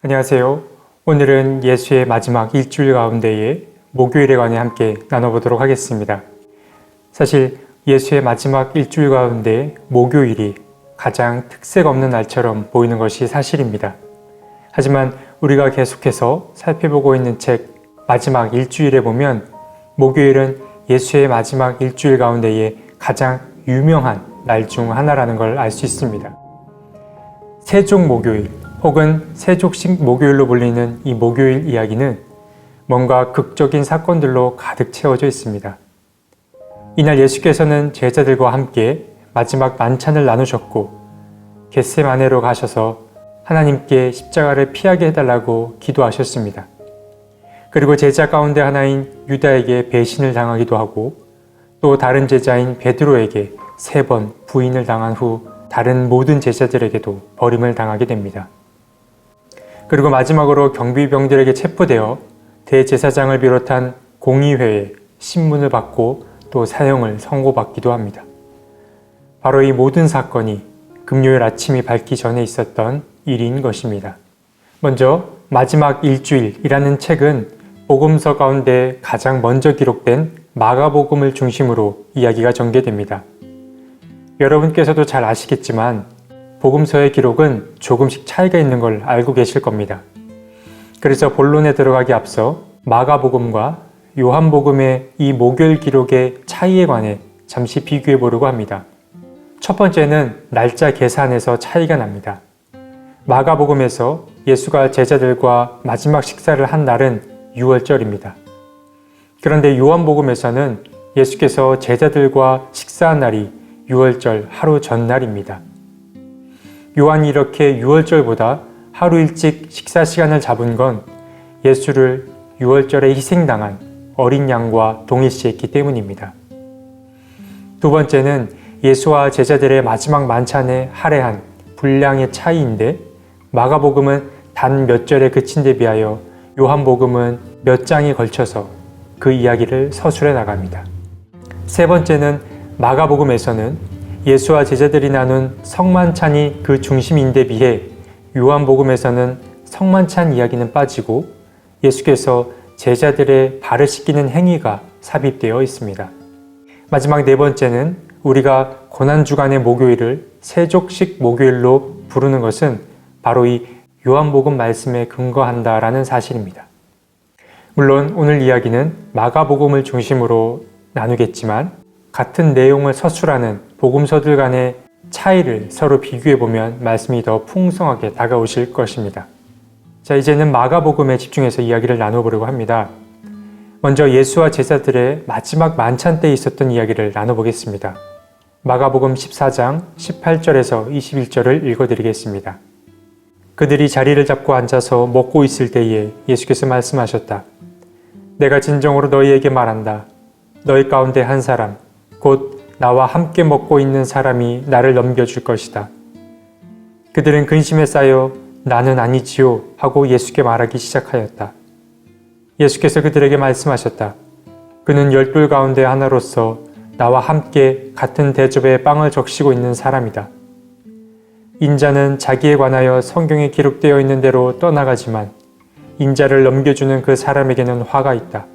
안녕하세요. 오늘은 예수의 마지막 일주일 가운데에 목요일에 관해 함께 나눠보도록 하겠습니다. 사실 예수의 마지막 일주일 가운데 목요일이 가장 특색 없는 날처럼 보이는 것이 사실입니다. 하지만 우리가 계속해서 살펴보고 있는 책 마지막 일주일에 보면 목요일은 예수의 마지막 일주일 가운데에 가장 유명한 날 중 하나라는 걸 알 수 있습니다. 세종 목요일 혹은 세족식 목요일로 불리는 이 목요일 이야기는 뭔가 극적인 사건들로 가득 채워져 있습니다. 이날 예수께서는 제자들과 함께 마지막 만찬을 나누셨고 겟세마네로 가셔서 하나님께 십자가를 피하게 해달라고 기도하셨습니다. 그리고 제자 가운데 하나인 유다에게 배신을 당하기도 하고 또 다른 제자인 베드로에게 세 번 부인을 당한 후 다른 모든 제자들에게도 버림을 당하게 됩니다. 그리고 마지막으로 경비병들에게 체포되어 대제사장을 비롯한 공의회에 신문을 받고 또 사형을 선고받기도 합니다. 바로 이 모든 사건이 금요일 아침이 밝기 전에 있었던 일인 것입니다. 먼저 마지막 일주일이라는 책은 복음서 가운데 가장 먼저 기록된 마가복음을 중심으로 이야기가 전개됩니다. 여러분께서도 잘 아시겠지만 복음서의 기록은 조금씩 차이가 있는 걸 알고 계실 겁니다. 그래서 본론에 들어가기 앞서 마가복음과 요한복음의 이 목요일 기록의 차이에 관해 잠시 비교해 보려고 합니다. 첫 번째는 날짜 계산에서 차이가 납니다. 마가복음에서 예수가 제자들과 마지막 식사를 한 날은 6월절입니다. 그런데 요한복음에서는 예수께서 제자들과 식사한 날이 6월절 하루 전날입니다. 요한이 이렇게 6월절보다 하루 일찍 식사 시간을 잡은 건 예수를 6월절에 희생당한 어린 양과 동일시했기 때문입니다. 두 번째는 예수와 제자들의 마지막 만찬에 할애한 분량의 차이인데 마가복음은 단 몇 절에 그친 데 비하여 요한복음은 몇 장에 걸쳐서 그 이야기를 서술해 나갑니다. 세 번째는 마가복음에서는 예수와 제자들이 나눈 성만찬이 그 중심인데 비해 요한복음에서는 성만찬 이야기는 빠지고 예수께서 제자들의 발을 씻기는 행위가 삽입되어 있습니다. 마지막 네 번째는 우리가 고난주간의 목요일을 세족식 목요일로 부르는 것은 바로 이 요한복음 말씀에 근거한다라는 사실입니다. 물론 오늘 이야기는 마가복음을 중심으로 나누겠지만 같은 내용을 서술하는 복음서들 간의 차이를 서로 비교해 보면 말씀이 더 풍성하게 다가오실 것입니다. 자, 이제는 마가복음에 집중해서 이야기를 나눠보려고 합니다. 먼저 예수와 제자들의 마지막 만찬 때 있었던 이야기를 나눠보겠습니다. 마가복음 14장 18절에서 21절을 읽어드리겠습니다. 그들이 자리를 잡고 앉아서 먹고 있을 때에 예수께서 말씀하셨다. 내가 진정으로 너희에게 말한다. 너희 가운데 한 사람, 곧 나와 함께 먹고 있는 사람이 나를 넘겨줄 것이다. 그들은 근심에 쌓여 나는 아니지요 하고 예수께 말하기 시작하였다. 예수께서 그들에게 말씀하셨다. 그는 열둘 가운데 하나로서 나와 함께 같은 대접에 빵을 적시고 있는 사람이다. 인자는 자기에 관하여 성경에 기록되어 있는 대로 떠나가지만 인자를 넘겨주는 그 사람에게는 화가 있다.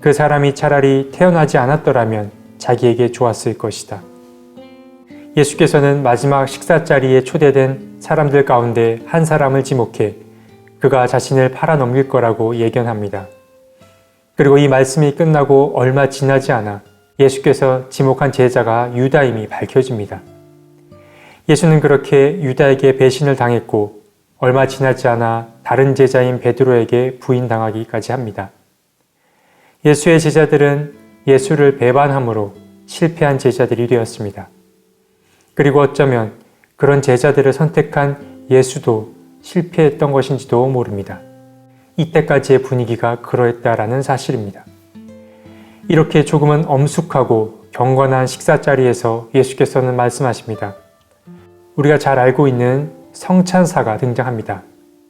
그 사람이 차라리 태어나지 않았더라면 자기에게 좋았을 것이다. 예수께서는 마지막 식사 자리에 초대된 사람들 가운데 한 사람을 지목해 그가 자신을 팔아 넘길 거라고 예견합니다. 그리고 이 말씀이 끝나고 얼마 지나지 않아 예수께서 지목한 제자가 유다임이 밝혀집니다. 예수는 그렇게 유다에게 배신을 당했고 얼마 지나지 않아 다른 제자인 베드로에게 부인당하기까지 합니다. 예수의 제자들은 예수를 배반함으로 실패한 제자들이 되었습니다. 그리고 어쩌면 그런 제자들을 선택한 예수도 실패했던 것인지도 모릅니다. 이때까지의 분위기가 그러했다라는 사실입니다. 이렇게 조금은 엄숙하고 경건한 식사 자리에서 예수께서는 말씀하십니다. 우리가 잘 알고 있는 성찬사가 등장합니다.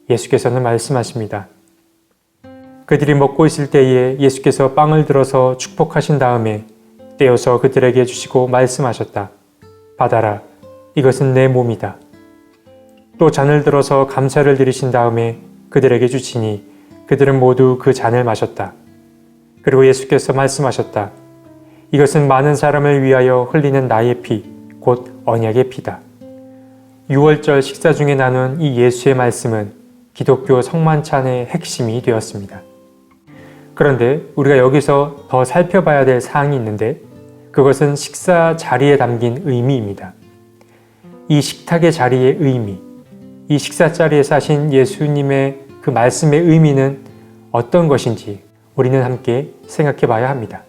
예수께서는 말씀하십니다. 그들이 먹고 있을 때에 예수께서 빵을 들어서 축복하신 다음에 떼어서 그들에게 주시고 말씀하셨다. 받아라. 이것은 내 몸이다. 또 잔을 들어서 감사를 드리신 다음에 그들에게 주시니 그들은 모두 그 잔을 마셨다. 그리고 예수께서 말씀하셨다. 이것은 많은 사람을 위하여 흘리는 나의 피, 곧 언약의 피다. 6월절 식사 중에 나눈 이 예수의 말씀은 기독교 성만찬의 핵심이 되었습니다. 그런데 우리가 여기서 더 살펴봐야 될 사항이 있는데 그것은 식사 자리에 담긴 의미입니다. 이 식탁의 자리의 의미, 이 식사 자리에 사신 예수님의 그 말씀의 의미는 어떤 것인지 우리는 함께 생각해 봐야 합니다.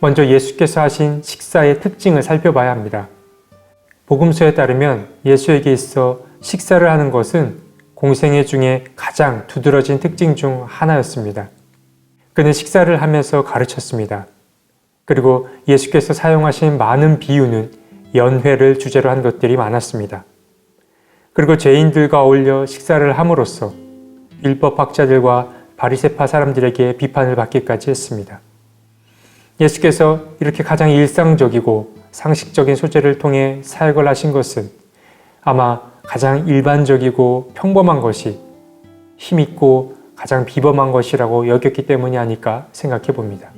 먼저 예수께서 하신 식사의 특징을 살펴봐야 합니다. 복음서에 따르면 예수에게 있어 식사를 하는 것은 공생애 중에 가장 두드러진 특징 중 하나였습니다. 그는 식사를 하면서 가르쳤습니다. 그리고 예수께서 사용하신 많은 비유는 연회를 주제로 한 것들이 많았습니다. 그리고 죄인들과 어울려 식사를 함으로써 율법학자들과 바리세파 사람들에게 비판을 받기까지 했습니다. 예수께서 이렇게 가장 일상적이고 상식적인 소재를 통해 사역을 하신 것은 아마 가장 일반적이고 평범한 것이 힘있고 가장 비범한 것이라고 여겼기 때문이 아닐까 생각해 봅니다.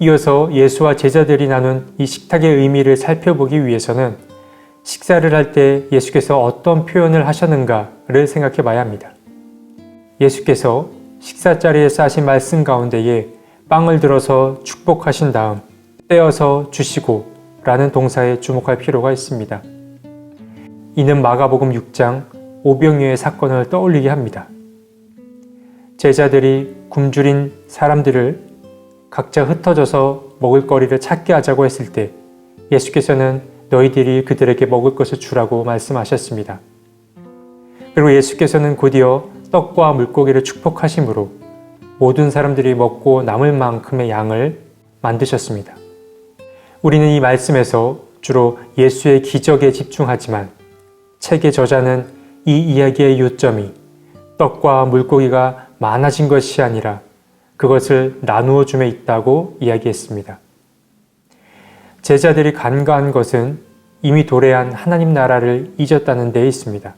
이어서 예수와 제자들이 나눈 이 식탁의 의미를 살펴보기 위해서는 식사를 할 때 예수께서 어떤 표현을 하셨는가를 생각해 봐야 합니다. 예수께서 식사 자리에서 하신 말씀 가운데에 빵을 들어서 축복하신 다음 떼어서 주시고 라는 동사에 주목할 필요가 있습니다. 이는 마가복음 6장 오병이의 사건을 떠올리게 합니다. 제자들이 굶주린 사람들을 각자 흩어져서 먹을 거리를 찾게 하자고 했을 때 예수께서는 너희들이 그들에게 먹을 것을 주라고 말씀하셨습니다. 그리고 예수께서는 곧이어 떡과 물고기를 축복하심으로 모든 사람들이 먹고 남을 만큼의 양을 만드셨습니다. 우리는 이 말씀에서 주로 예수의 기적에 집중하지만 책의 저자는 이 이야기의 요점이 떡과 물고기가 많아진 것이 아니라 그것을 나누어 줌에 있다고 이야기했습니다. 제자들이 간과한 것은 이미 도래한 하나님 나라를 잊었다는 데 있습니다.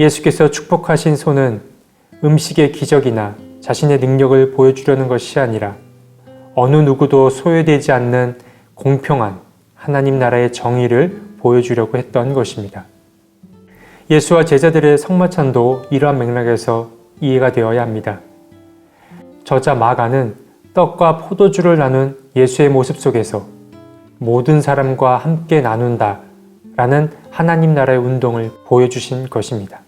예수께서 축복하신 손은 음식의 기적이나 자신의 능력을 보여주려는 것이 아니라 어느 누구도 소외되지 않는 공평한 하나님 나라의 정의를 보여주려고 했던 것입니다. 예수와 제자들의 성마찬도 이러한 맥락에서 이해가 되어야 합니다. 저자 마가는 떡과 포도주를 나눈 예수의 모습 속에서 모든 사람과 함께 나눈다 라는 하나님 나라의 운동을 보여주신 것입니다.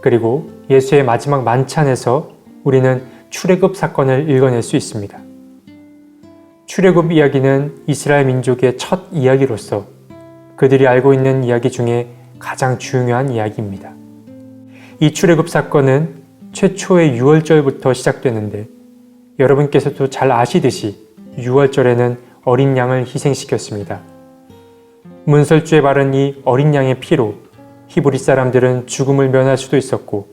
그리고 예수의 마지막 만찬에서 우리는 출애굽 사건을 읽어낼 수 있습니다. 출애굽 이야기는 이스라엘 민족의 첫 이야기로서 그들이 알고 있는 이야기 중에 가장 중요한 이야기입니다. 이 출애굽 사건은 최초의 6월절부터 시작되는데 여러분께서도 잘 아시듯이 6월절에는 어린 양을 희생시켰습니다. 문설주에 바른 이 어린 양의 피로 히브리 사람들은 죽음을 면할 수도 있었고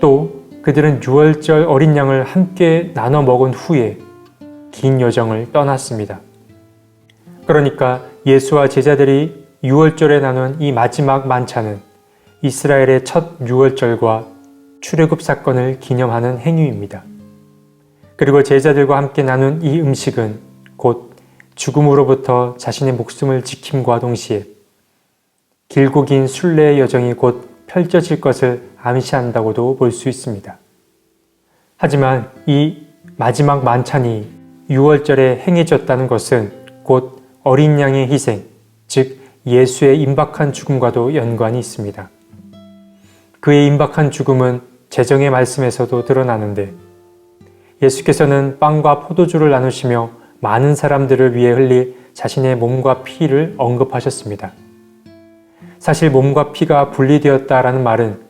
또 그들은 6월절 어린 양을 함께 나눠 먹은 후에 긴 여정을 떠났습니다. 그러니까 예수와 제자들이 6월절에 나눈 이 마지막 만찬은 이스라엘의 첫 6월절과 출애굽 사건을 기념하는 행위입니다. 그리고 제자들과 함께 나눈 이 음식은 곧 죽음으로부터 자신의 목숨을 지킴과 동시에 길고 긴 순례의 여정이 곧 펼쳐질 것을 암시한다고도 볼 수 있습니다. 하지만 이 마지막 만찬이 6월절에 행해졌다는 것은 곧 어린 양의 희생, 즉 예수의 임박한 죽음과도 연관이 있습니다. 그의 임박한 죽음은 재정의 말씀에서도 드러나는데 예수께서는 빵과 포도주를 나누시며 많은 사람들을 위해 흘릴 자신의 몸과 피를 언급하셨습니다. 사실 몸과 피가 분리되었다라는 말은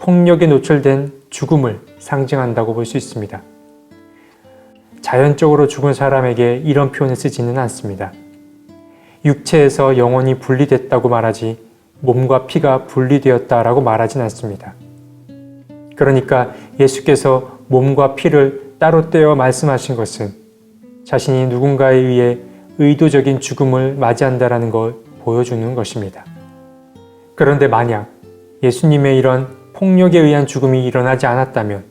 폭력에 노출된 죽음을 상징한다고 볼 수 있습니다. 자연적으로 죽은 사람에게 이런 표현을 쓰지는 않습니다. 육체에서 영혼이 분리됐다고 말하지 몸과 피가 분리되었다라고 말하진 않습니다. 그러니까 예수께서 몸과 피를 따로 떼어 말씀하신 것은 자신이 누군가에 의해 의도적인 죽음을 맞이한다라는 걸 보여주는 것입니다. 그런데 만약 예수님의 이런 폭력에 의한 죽음이 일어나지 않았다면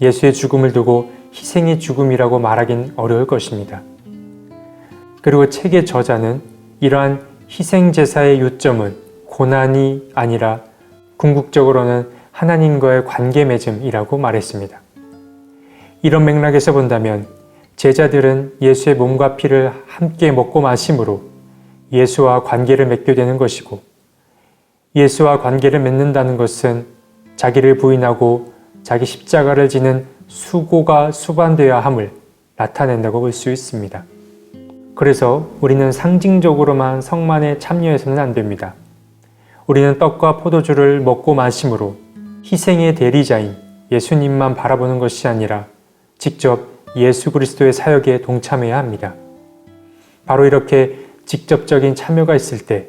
예수의 죽음을 두고 희생의 죽음이라고 말하긴 어려울 것입니다. 그리고 책의 저자는 이러한 희생제사의 요점은 고난이 아니라 궁극적으로는 하나님과의 관계 맺음이라고 말했습니다. 이런 맥락에서 본다면 제자들은 예수의 몸과 피를 함께 먹고 마심으로 예수와 관계를 맺게 되는 것이고 예수와 관계를 맺는다는 것은 자기를 부인하고 자기 십자가를 지는 수고가 수반되어야 함을 나타낸다고 볼 수 있습니다. 그래서 우리는 상징적으로만 성만에 참여해서는 안 됩니다. 우리는 떡과 포도주를 먹고 마심으로 희생의 대리자인 예수님만 바라보는 것이 아니라 직접 예수 그리스도의 사역에 동참해야 합니다. 바로 이렇게 직접적인 참여가 있을 때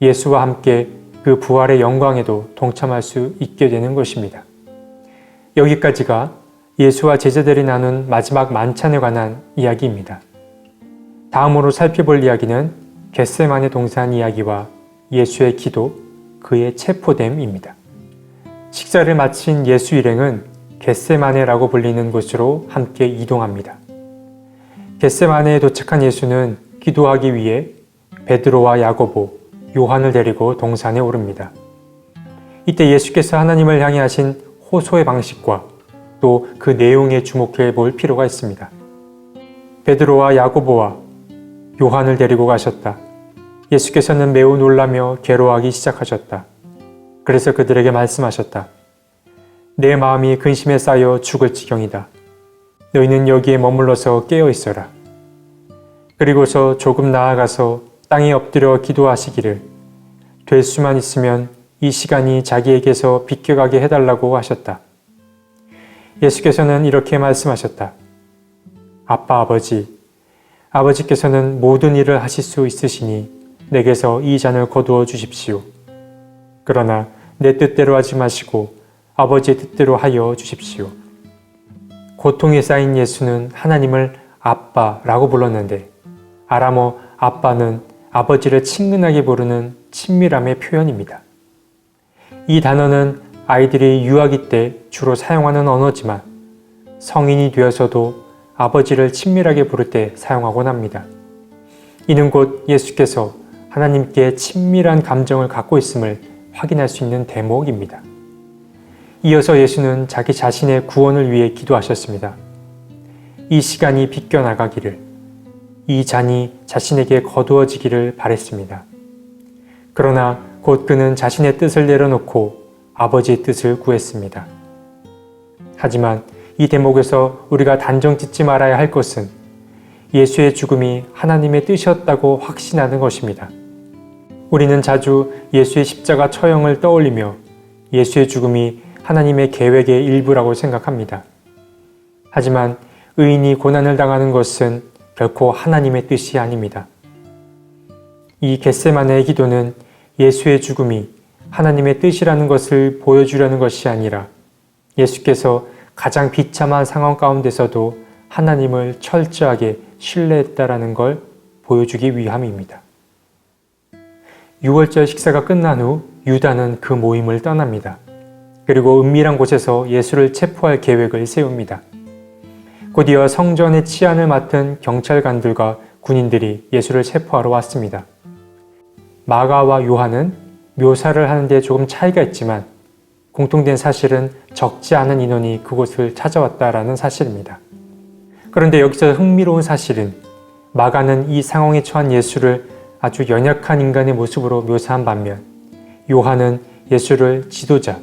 예수와 함께 그 부활의 영광에도 동참할 수 있게 되는 것입니다. 여기까지가 예수와 제자들이 나눈 마지막 만찬에 관한 이야기입니다. 다음으로 살펴볼 이야기는 겟세만의 동산 이야기와 예수의 기도, 그의 체포됨입니다. 식사를 마친 예수 일행은 겟세마네라고 불리는 곳으로 함께 이동합니다. 겟세마네에 도착한 예수는 기도하기 위해 베드로와 야고보, 요한을 데리고 동산에 오릅니다. 이때 예수께서 하나님을 향해 하신 호소의 방식과 또 그 내용에 주목해 볼 필요가 있습니다. 베드로와 야고보와 요한을 데리고 가셨다. 예수께서는 매우 놀라며 괴로워하기 시작하셨다. 그래서 그들에게 말씀하셨다. 내 마음이 근심에 쌓여 죽을 지경이다. 너희는 여기에 머물러서 깨어 있어라. 그리고서 조금 나아가서 땅에 엎드려 기도하시기를 될 수만 있으면 이 시간이 자기에게서 비껴가게 해달라고 하셨다. 예수께서는 이렇게 말씀하셨다. 아빠 아버지, 아버지께서는 모든 일을 하실 수 있으시니 내게서 이 잔을 거두어 주십시오. 그러나 내 뜻대로 하지 마시고 아버지의 뜻대로 하여 주십시오. 고통에 쌓인 예수는 하나님을 아빠라고 불렀는데 아람어 아빠는 아버지를 친근하게 부르는 친밀함의 표현입니다. 이 단어는 아이들이 유아기 때 주로 사용하는 언어지만 성인이 되어서도 아버지를 친밀하게 부를 때 사용하곤 합니다. 이는 곧 예수께서 하나님께 친밀한 감정을 갖고 있음을 확인할 수 있는 대목입니다. 이어서 예수는 자기 자신의 구원을 위해 기도하셨습니다. 이 시간이 비껴나가기를, 이 잔이 자신에게 거두어지기를 바랬습니다. 그러나 곧 그는 자신의 뜻을 내려놓고 아버지의 뜻을 구했습니다. 하지만 이 대목에서 우리가 단정 짓지 말아야 할 것은 예수의 죽음이 하나님의 뜻이었다고 확신하는 것입니다. 우리는 자주 예수의 십자가 처형을 떠올리며 예수의 죽음이 하나님의 계획의 일부라고 생각합니다. 하지만 의인이 고난을 당하는 것은 결코 하나님의 뜻이 아닙니다. 이 겟세만의 기도는 예수의 죽음이 하나님의 뜻이라는 것을 보여주려는 것이 아니라 예수께서 가장 비참한 상황 가운데서도 하나님을 철저하게 신뢰했다라는 걸 보여주기 위함입니다. 6월절 식사가 끝난 후 유다는 그 모임을 떠납니다. 그리고 은밀한 곳에서 예수를 체포할 계획을 세웁니다. 곧이어 성전의 치안을 맡은 경찰관들과 군인들이 예수를 체포하러 왔습니다. 마가와 요한은 묘사를 하는데 조금 차이가 있지만 공통된 사실은 적지 않은 인원이 그곳을 찾아왔다라는 사실입니다. 그런데 여기서 흥미로운 사실은 마가는 이 상황에 처한 예수를 아주 연약한 인간의 모습으로 묘사한 반면 요한은 예수를 지도자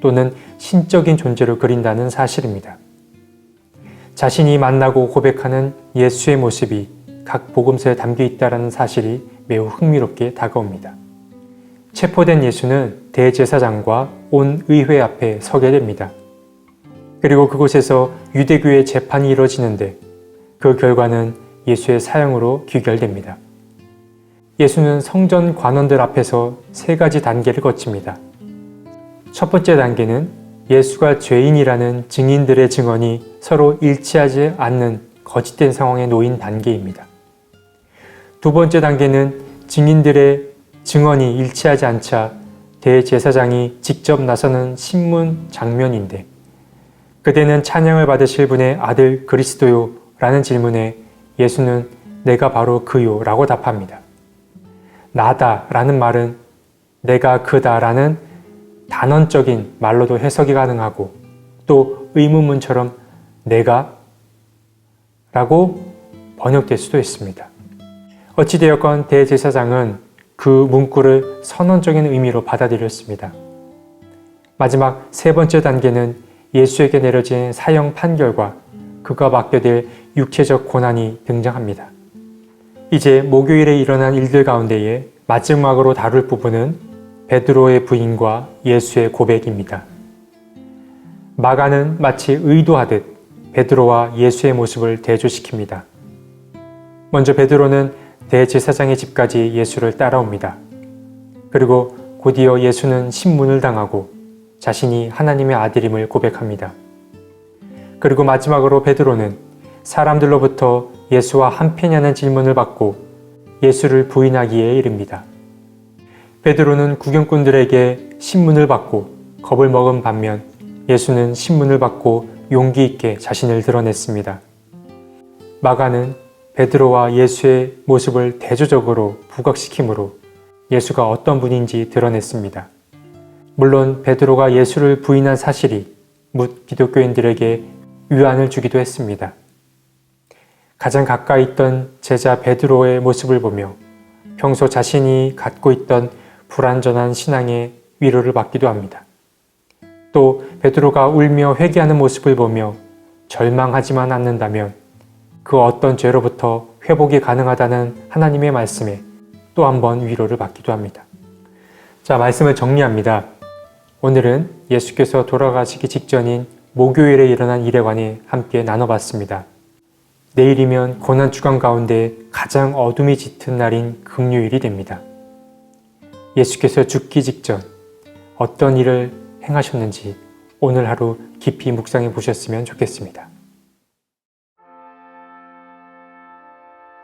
또는 신적인 존재로 그린다는 사실입니다. 자신이 만나고 고백하는 예수의 모습이 각 복음서에 담겨 있다는 사실이 매우 흥미롭게 다가옵니다. 체포된 예수는 대제사장과 온 의회 앞에 서게 됩니다. 그리고 그곳에서 유대교의 재판이 이뤄지는데 그 결과는 예수의 사형으로 귀결됩니다. 예수는 성전 관원들 앞에서 세 가지 단계를 거칩니다. 첫 번째 단계는 예수가 죄인이라는 증인들의 증언이 서로 일치하지 않는 거짓된 상황에 놓인 단계입니다. 두 번째 단계는 증인들의 증언이 일치하지 않자 대제사장이 직접 나서는 신문 장면인데 그대는 찬양을 받으실 분의 아들 그리스도요? 라는 질문에 예수는 내가 바로 그요 라고 답합니다. 나다 라는 말은 내가 그다 라는 단언적인 말로도 해석이 가능하고 또 의문문처럼 내가 라고 번역될 수도 있습니다. 어찌되었건 대제사장은 그 문구를 선언적인 의미로 받아들였습니다. 마지막 세 번째 단계는 예수에게 내려진 사형 판결과 그가 맡겨질 육체적 고난이 등장합니다. 이제 목요일에 일어난 일들 가운데에 마지막으로 다룰 부분은 베드로의 부인과 예수의 고백입니다. 마가는 마치 의도하듯 베드로와 예수의 모습을 대조시킵니다. 먼저 베드로는 대제사장의 집까지 예수를 따라옵니다. 그리고 곧이어 예수는 신문을 당하고 자신이 하나님의 아들임을 고백합니다. 그리고 마지막으로 베드로는 사람들로부터 예수와 한패냐는 질문을 받고 예수를 부인하기에 이릅니다. 베드로는 구경꾼들에게 신문을 받고 겁을 먹은 반면 예수는 신문을 받고 용기 있게 자신을 드러냈습니다. 마가는 베드로와 예수의 모습을 대조적으로 부각시키므로 예수가 어떤 분인지 드러냈습니다. 물론 베드로가 예수를 부인한 사실이 묻 기독교인들에게 위안을 주기도 했습니다. 가장 가까이 있던 제자 베드로의 모습을 보며 평소 자신이 갖고 있던 불완전한 신앙의 위로를 받기도 합니다. 또 베드로가 울며 회개하는 모습을 보며 절망하지만 않는다면 그 어떤 죄로부터 회복이 가능하다는 하나님의 말씀에 또 한 번 위로를 받기도 합니다. 자, 말씀을 정리합니다. 오늘은 예수께서 돌아가시기 직전인 목요일에 일어난 일에 관해 함께 나눠봤습니다. 내일이면 고난 주간 가운데 가장 어둠이 짙은 날인 금요일이 됩니다. 예수께서 죽기 직전 어떤 일을 행하셨는지 오늘 하루 깊이 묵상해 보셨으면 좋겠습니다.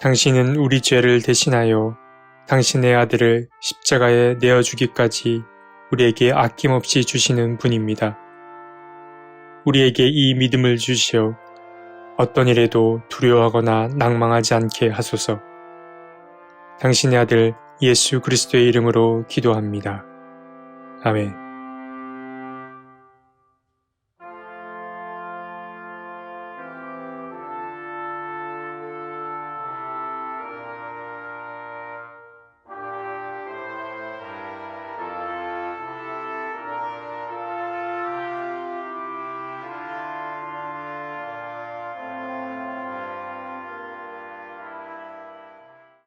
당신은 우리 죄를 대신하여 당신의 아들을 십자가에 내어 주기까지 우리에게 아낌없이 주시는 분입니다. 우리에게 이 믿음을 주시어 어떤 일에도 두려워하거나 낭망하지 않게 하소서. 당신의 아들 예수 그리스도의 이름으로 기도합니다. 아멘.